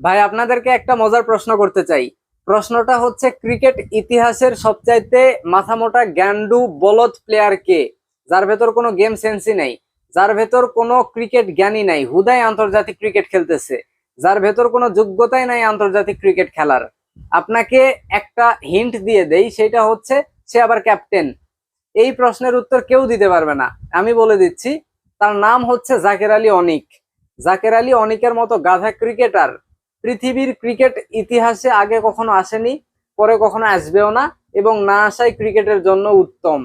ভাই, আপনাদেরকে একটা মজার প্রশ্ন করতে চাই। প্রশ্নটা হচ্ছে, ক্রিকেট ইতিহাসের সবচাইতে মাথামোটা গ্যান্ডু বলদ প্লেয়ার কে? যার ভেতর কোনো গেম সেন্সই নাই, যার ভেতর কোনো ক্রিকেট জ্ঞানী নাই, হুদাই আন্তর্জাতিক ক্রিকেট খেলতেছে, যার ভেতর কোনো যোগ্যতাই নাই আন্তর্জাতিক ক্রিকেট খেলার। আপনাকে একটা হিন্ট দিয়ে দেই, সেটা হচ্ছে, সে আবার ক্যাপ্টেন এই প্রশ্নের উত্তর কেউ দিতে পারবে না, আমি বলে দিচ্ছি, তার নাম হচ্ছে জাকের আলী অনিক। জাকের আলী অনিকের মতো গাধা ক্রিকেটার পৃথিবীর ক্রিকেট ইতিহাসে আগে কখনো আসেনি, পরে কখনো আসবেও না এবং না আসাই ক্রিকেটের জন্য উত্তম।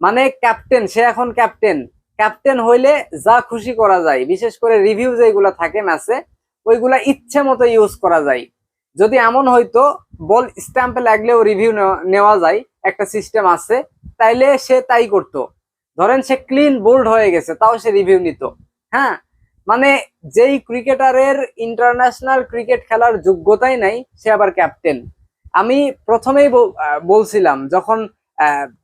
মানে ক্যাপ্টেন, সে এখন ক্যাপ্টেন। ক্যাপ্টেন হইলে যা খুশি করা যায়, বিশেষ করে রিভিউ যেগুলো থাকে ম্যাচে, ওইগুলা ইচ্ছে মতো ইউজ করা যায়। যদি এমন হয়তো বল স্ট্যাম্পে লাগলেও রিভিউ নেওয়া যায়, একটা সিস্টেম আছে, তাইলে সে তাই করতো। ধরেন সে ক্লিন, বোল্ড হয়ে গেছে, তাও সে রিভিউ নিত। হ্যাঁ মানে যেই ক্রিকেটারের ইন্টারন্যাশনাল ক্রিকেট খেলার যোগ্যতাই নাই, সে আবার ক্যাপ্টেন আমি প্রথমেই বলছিলাম, যখন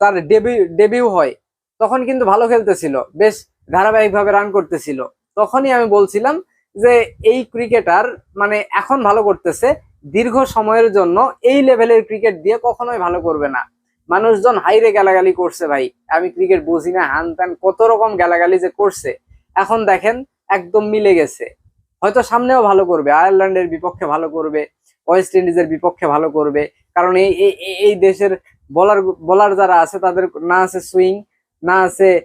তার ডেবিউ ডেবিউ হয়, তখন কিন্তু ভালো খেলতেছিল, বেশ ধারাবাহিকভাবে রান করতেছিল। তখনই আমি বলছিলাম যে, এই ক্রিকেটার মানে এখন ভালো করতেছে, দীর্ঘ সময়ের জন্য এই লেভেলের ক্রিকেট দিয়ে কখনোই ভালো করবে না। মানুষজন হাইরে গালাগালি করছে ভাই, আমি ক্রিকেট বুঝি না, হান ত্যান, কত রকম গালাগালি যে করছে। এখন দেখেন একদম মিলে গেছে। হয়তো সামনেও ভালো করবে, আয়ারল্যান্ডের বিপক্ষে ভালো করবে, ওয়েস্ট ইন্ডিজের বিপক্ষে ভালো করবে। কারণ এই, এই- দেশের বলার বলার যারা আছে তাদের না আছে সুইং, না আছে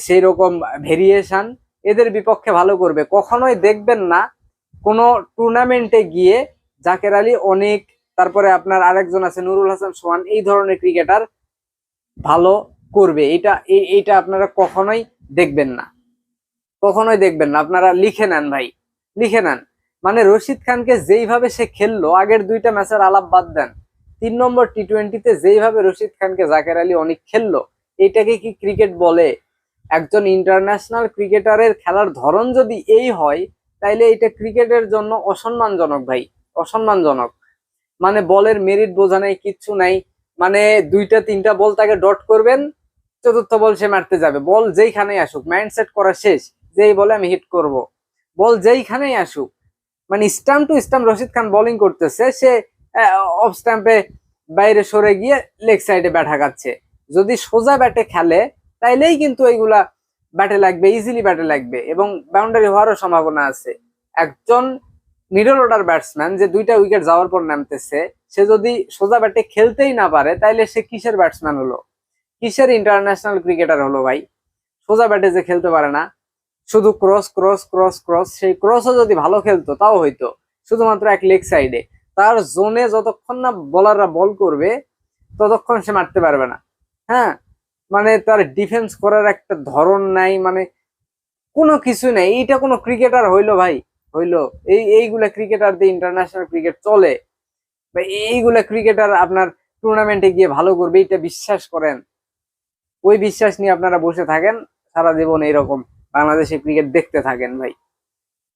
সেই রকম ভেরিয়েশন, এদের বিপক্ষে ভালো করবে। কখনোই দেখবেন না কোনো টুর্নামেন্টে গিয়ে জাকের আলী অনেক, তারপরে আপনার আরেকজন আছে নুরুল হাসান সোহান, এই ধরনের ক্রিকেটার ভালো করবে। এটা, এই- এইটা আপনারা কখনোই দেখবেন না। কখনোই দেখবেন না। আপনারা লিখে নেন ভাই, লিখে নেন। মানে রশিদ খানকে যেইভাবে সে খেললো, আগের দুইটা ম্যাচের আলাপ বাদ দেন। তিন নম্বর টি টোয়েন্টিতে যেইভাবে রশিদ খানকে জাকের আলী অনেক খেললো, এটাকে কি ক্রিকেট বলে? একজন ইন্টারন্যাশনাল ক্রিকেটারের খেলার ধরন যদি এই হয়, তাইলে এটা ক্রিকেটের জন্য অসম্মানজনক ভাই, অসম্মানজনক। মানে বলের মেরিট বোঝা নাই, কিচ্ছু নাই। মানে দুইটা, তিনটা বল তাকে ডট করবেন, চতুর্থ বল সে মারতে যাবে। বল যেইখানেই আসুক মাইন্ডসেট করা শেষ। যেই বলে আমি হিট করব। বল যেইখানেই আসুক। মানে stump to stump Rashid Khan bowling করতেছে, সে অফ স্ট্যাম্পে বাইরে সরে গিয়ে লেগ সাইডে ব্যাট হাঁকাচ্ছে। যদি সোজা ব্যাটে খেলে, তাইলেই কিন্তু এইগুলা ব্যাটে লাগবে ইজিলি ব্যাটে লাগবে এবং বাউন্ডারি হওয়ারও সম্ভাবনা আছে। একজন মিডল অর্ডার ব্যাটসম্যান যে দুইটা উইকেট যাওয়ার পর নামতেছে, সে যদি সোজা ব্যাটে খেলতেই না পারে, তাইলে সে কিসের ব্যাটসম্যান হলো? কিসের ইন্টারন্যাশনাল ক্রিকেটার হলো ভাই? সোজা ব্যাটে যে খেলতে পারে না শুধু ক্রস ক্রস ক্রস ক্রস সেই ক্রসও যদি ভালো খেলতো, তাও হইতো। শুধুমাত্র এক লেগ সাইডে তার জোনে যতক্ষণ না বলাররা বল করবে, ততক্ষণ সে মারতে পারবে না। হ্যাঁ? মানে তার ডিফেন্স করার একটা ধরন নাই মানে কোনো কিছু নাই। এইটা কোনো ক্রিকেটার হইল ভাই, হইল। এই, এইগুলা ক্রিকেটার দিয়ে ইন্টারন্যাশনাল ক্রিকেট চলে। বা এইগুলা ক্রিকেটার আপনার টুর্নামেন্টে গিয়ে ভালো করবে এটা বিশ্বাস করেন। ওই বিশ্বাস নিয়ে আপনারা বসে থাকেন, সারা জীবন এইরকম। বাংলাদেশে ক্রিকেট দেখতে থাকেন ভাই।